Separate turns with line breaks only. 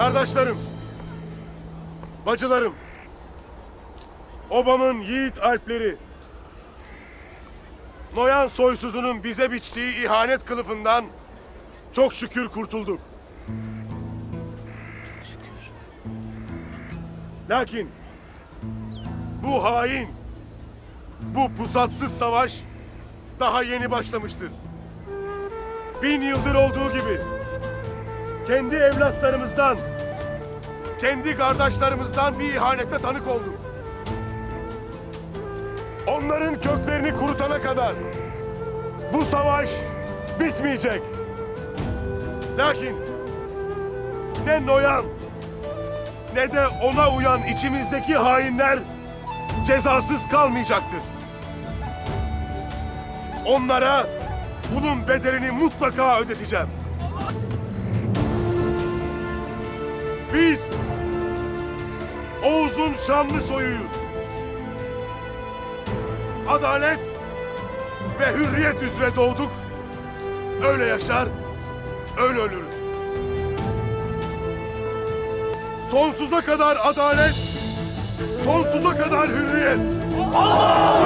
Kardeşlerim, bacılarım, obamın yiğit alpleri, Noyan soysuzunun bize biçtiği ihanet kılıfından çok şükür kurtulduk. Lakin bu hain, bu pusatsız savaş daha yeni başlamıştır. Bin yıldır olduğu gibi kendi evlatlarımızdan, kendi kardeşlerimizden bir ihanete tanık olduk. Onların köklerini kurutana kadar bu savaş bitmeyecek. Lakin ne Noyan ne de ona uyan içimizdeki hainler cezasız kalmayacaktır. Onlara bunun bedelini mutlaka ödeteceğim. Biz Oğuz'un şanlı soyuyuz. Adalet ve hürriyet üzere doğduk. Öyle yaşar, öyle ölürüz. Sonsuza kadar adalet, sonsuza kadar hürriyet. Allah!